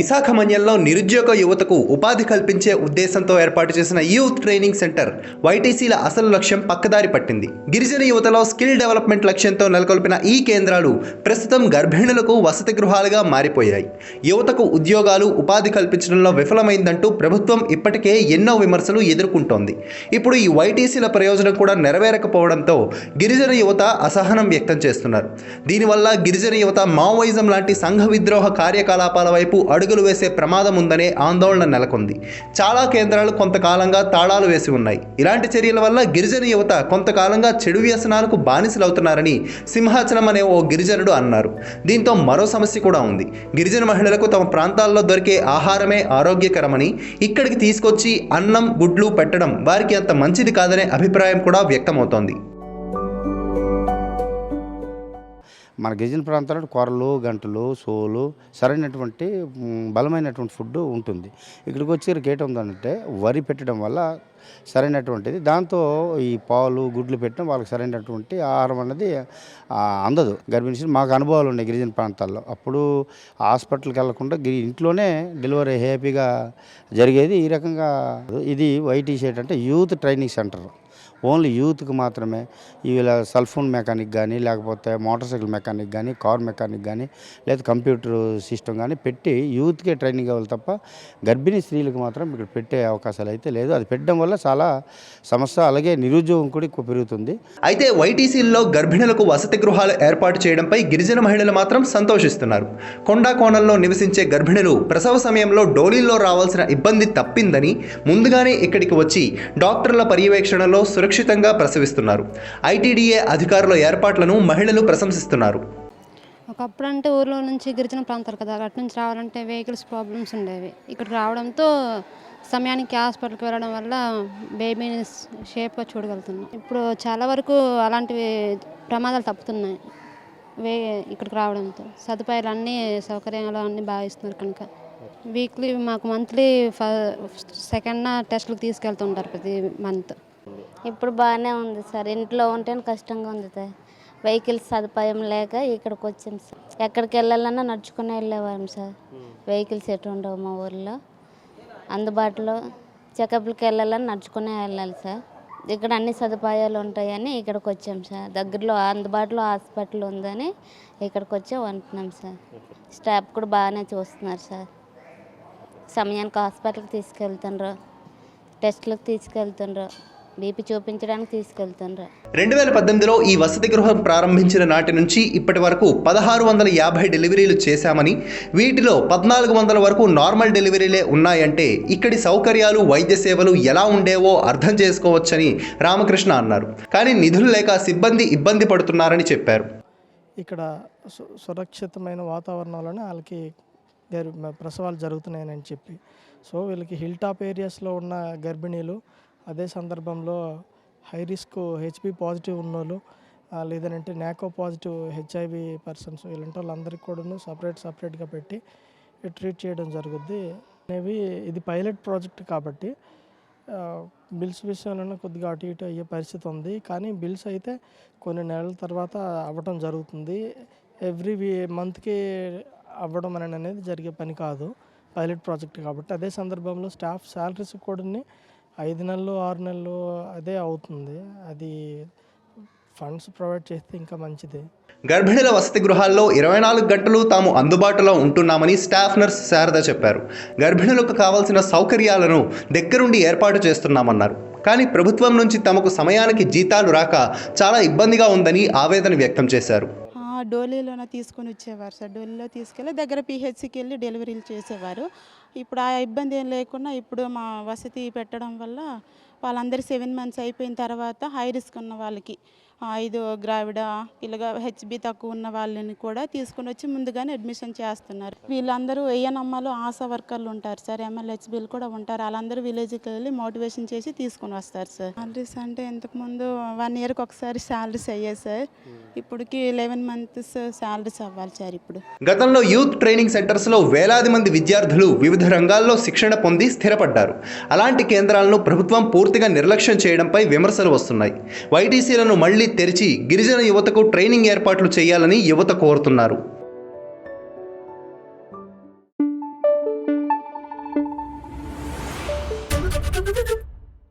విశాఖ మన్యంలో నిరుద్యోగ యువతకు ఉపాధి కల్పించే ఉద్దేశంతో ఏర్పాటు చేసిన యూత్ ట్రైనింగ్ సెంటర్ వైటీసీల అసలు లక్ష్యం పక్కదారి పట్టింది. గిరిజన యువతలో స్కిల్ డెవలప్మెంట్ లక్ష్యంతో నెలకొల్పిన ఈ కేంద్రాలు ప్రస్తుతం గర్భిణులకు వసతి గృహాలుగా మారిపోయాయి. యువతకు ఉద్యోగాలు ఉపాధి కల్పించడంలో విఫలమైందంటూ ప్రభుత్వం ఇప్పటికే ఎన్నో విమర్శలు ఎదుర్కొంటోంది. ఇప్పుడు ఈ వైటీసీల ప్రయోజనం కూడా నెరవేరకపోవడంతో గిరిజన యువత అసహనం వ్యక్తం చేస్తున్నారు. దీనివల్ల గిరిజన యువత మావోయిజం లాంటి సంఘ విద్రోహ కార్యకలాపాల వైపు అడుగు అడుగులు వేసే ప్రమాదం ఉందనే ఆందోళన నెలకొంది. చాలా కేంద్రాలు కొంతకాలంగా తాళాలు వేసి ఉన్నాయి. ఇలాంటి చర్యల వల్ల గిరిజన యువత కొంతకాలంగా చెడు వ్యసనాలకు బానిసలవుతున్నారని సింహాచలం అనే ఓ గిరిజనుడు అన్నారు. దీంతో మరో సమస్య కూడా ఉంది. గిరిజన మహిళలకు తమ ప్రాంతాల్లో దొరికే ఆహారమే ఆరోగ్యకరమని ఇక్కడికి తీసుకొచ్చి అన్నం గుడ్లు పెట్టడం వారికి అంత మంచిది కాదనే అభిప్రాయం కూడా వ్యక్తమవుతోంది. మన గిరిజన ప్రాంతాల్లో కొరలు గంటలు సోలు సరైనటువంటి బలమైనటువంటి ఫుడ్ ఉంటుంది. ఇక్కడికి వచ్చి గేట్ ఉందంటే వరి పెట్టడం వల్ల సరైనటువంటిది. దాంతో ఈ పాలు గుడ్లు పెట్టడం వాళ్ళకి సరైనటువంటి ఆహారం అనేది అందదు. గర్భిణీ మాకు అనుభవాలు ఉన్నాయి గిరిజన ప్రాంతాల్లో. అప్పుడు హాస్పిటల్కి వెళ్ళకుండా ఇంట్లోనే డెలివరీ హ్యాపీగా జరిగేది. ఈ రకంగా ఇది వైటీసీ అంటే యూత్ ట్రైనింగ్ సెంటర్. ఓన్లీ యూత్కి మాత్రమే. ఇలా సెల్ ఫోన్ మెకానిక్ కానీ లేకపోతే మోటార్ సైకిల్ మెకానిక్ కానీ కార్ మెకానిక్ కానీ లేదా కంప్యూటర్ సిస్టమ్ కానీ పెట్టి యూత్కే ట్రైనింగ్ ఇవ్వాలి తప్ప గర్భిణీ స్త్రీలకు మాత్రం ఇక్కడ పెట్టే అవకాశాలు అయితే లేదు. అది పెట్టడం వల్ల చాలా సమస్య అలాగే నిరుద్యోగం కూడా ఎక్కువ పెరుగుతుంది. అయితే వైటీసీల్లో గర్భిణులకు వసతి గృహాలు ఏర్పాటు చేయడంపై గిరిజన మహిళలు మాత్రం సంతోషిస్తున్నారు. కొండా కోణంలో నివసించే గర్భిణులు ప్రసవ సమయంలో డోలీల్లో రావాల్సిన ఇబ్బంది తప్పిందని ముందుగానే ఇక్కడికి వచ్చి డాక్టర్ల పర్యవేక్షణలో సురక్షితంగా ప్రసవిస్తున్నారు. ఐటీడీఏ అధికారుల ఏర్పాట్లను మహిళలు ప్రశంసిస్తున్నారు. ఒకప్పుడు అంటే ఊర్లో నుంచి గిరిజన ప్రాంతాలు కదా అటు నుంచి రావాలంటే వెహికల్స్ ప్రాబ్లమ్స్ ఉండేవి. ఇక్కడికి రావడంతో సమయానికి హాస్పిటల్కి వెళ్ళడం వల్ల బేబీని షేప్గా చూడగలుగుతున్నాం. ఇప్పుడు చాలా వరకు అలాంటివి ప్రమాదాలు తప్పుతున్నాయి. వే ఇక్కడికి రావడంతో సదుపాయాలు అన్నీ సౌకర్యాలు అన్నీ బాగా ఇస్తున్నారు కనుక. వీక్లీ మాకు మంత్లీ ఫ సెకండ్ టెస్ట్లకు తీసుకెళ్తుంటారు ప్రతి మంత్ ఇప్పుడు బాగానే ఉంది సార్. ఇంట్లో ఉంటేనే కష్టంగా ఉంది సార్. వెహికల్స్ సదుపాయం లేక ఇక్కడికి వచ్చాం సార్. ఎక్కడికి వెళ్ళాలన్నా నడుచుకునే వెళ్ళేవాళ్ళం సార్. వెహికల్స్ ఎటు ఉండవు మా ఊర్లో. అందుబాటులో చెకప్లకి వెళ్ళాలని నడుచుకునే వెళ్ళాలి సార్. ఇక్కడ అన్ని సదుపాయాలు ఉంటాయని ఇక్కడికి వచ్చాం సార్. దగ్గరలో అందుబాటులో హాస్పిటల్ ఉందని ఇక్కడికి వచ్చి ఉంటున్నాం సార్. స్టాఫ్ కూడా బాగానే చూస్తున్నారు సార్. సమయానికి హాస్పిటల్కి తీసుకెళ్తుండ్రు. టెస్ట్లకు తీసుకెళ్తుండ్రు. బీపీ చూపించడానికి తీసుకెళ్తుండ్రు. రెండు వేల పద్దెనిమిదిలో ఈ వసతి గృహం ప్రారంభించిన నాటి నుంచి ఇప్పటి వరకు పదహారు వందల యాభై డెలివరీలు చేశామని వీటిలో పద్నాలుగు వందల వరకు నార్మల్ డెలివరీలే ఉన్నాయంటే ఇక్కడి సౌకర్యాలు వైద్య సేవలు ఎలా ఉండేవో అర్థం చేసుకోవచ్చని రామకృష్ణ అన్నారు. కానీ నిధులు లేక సిబ్బంది ఇబ్బంది పడుతున్నారని చెప్పారు. ఇక్కడ సు- సురక్షితమైన వాతావరణంలోనే వాళ్ళకి గర్ ప్రసవాలు జరుగుతున్నాయని చెప్పి. సో వీళ్ళకి హిల్ టాప్ ఏరియాస్లో ఉన్న గర్భిణీలు అదే సందర్భంలో హై రిస్క్ హెచ్పి పాజిటివ్ ఉన్నోళ్ళు లేదంటే నాకో పాజిటివ్ హెచ్ఐవి పర్సన్స్ ఇలాంటి వాళ్ళందరికీ కూడాను సపరేట్ సపరేట్గా పెట్టి ట్రీట్ చేయడం జరుగుద్ది. అనేవి ఇది పైలట్ ప్రాజెక్ట్ కాబట్టి బిల్స్ విషయంలోనే కొద్దిగా అటు ఇటు అయ్యే పరిస్థితి ఉంది. కానీ బిల్స్ అయితే కొన్ని నెలల తర్వాత అవ్వడం జరుగుతుంది. ఎవ్రీ వీ మంత్కి అవ్వడం అనేది జరిగే పని కాదు పైలట్ ప్రాజెక్ట్ కాబట్టి. అదే సందర్భంలో స్టాఫ్ శాలరీస్ కూడా ఐదు నెలలు ఆరు నెలలు అదే అవుతుంది. అది ఫండ్స్ ప్రొవైడ్ చేస్తే ఇంకా మంచిది. గర్భిణుల వసతి గృహాల్లో ఇరవై నాలుగు గంటలు తాము అందుబాటులో ఉంటున్నామని స్టాఫ్ నర్స్ శారద చెప్పారు. గర్భిణులకు కావాల్సిన సౌకర్యాలను దగ్గరుండి ఏర్పాటు చేస్తున్నామన్నారు. కానీ ప్రభుత్వం నుంచి తమకు సమయానికి జీతాలు రాక చాలా ఇబ్బందిగా ఉందని ఆవేదన వ్యక్తం చేశారు. డోలీలోనే తీసుకొని వచ్చేవారు సార్. డోలీలో తీసుకెళ్ళి దగ్గర పిహెచ్సికి వెళ్ళి డెలివరీలు చేసేవారు. ఇప్పుడు ఆ ఇబ్బంది ఏం లేకుండా ఇప్పుడు మా వసతి పెట్టడం వల్ల వాళ్ళందరూ సెవెన్ మంత్స్ అయిపోయిన తర్వాత హై రిస్క్ ఉన్న వాళ్ళకి ఐదు గ్రావిడ ఇలాగ హెచ్బి తక్కువ ఉన్న వాళ్ళని కూడా తీసుకొని వచ్చి ముందుగానే అడ్మిషన్ చేస్తున్నారు. వీళ్ళందరూ ఏఎన్ఎమ్మలు ఆశా వర్కర్లు ఉంటారు సార్ ఎంఎల్హెచ్బిలు కూడా ఉంటారు. వాళ్ళందరూ విలేజ్కి వెళ్ళి మోటివేషన్ చేసి తీసుకొని వస్తారు సార్. శాలరీస్ అంటే ఇంతకుముందు వన్ ఇయర్కి ఒకసారి శాలరీస్ అయ్యాయి సార్. ఇప్పటికి లెవెన్ మంత్స్ శాలరీస్ అవ్వాలి సార్ ఇప్పుడు. గతంలో యూత్ ట్రైనింగ్ సెంటర్స్లో వేలాది మంది విద్యార్థులు వివిధ రంగాల్లో శిక్షణ పొంది స్థిరపడ్డారు. అలాంటి కేంద్రాలను ప్రభుత్వం పూర్తిగా నిర్లక్ష్యం చేయడంపై విమర్శలు వస్తున్నాయి. వైటీసీలను మళ్ళీ తెరిచి గిరిజన యువతకు ట్రైనింగ్ ఏర్పాట్లు చేయాలని యువత కోరుతున్నారు.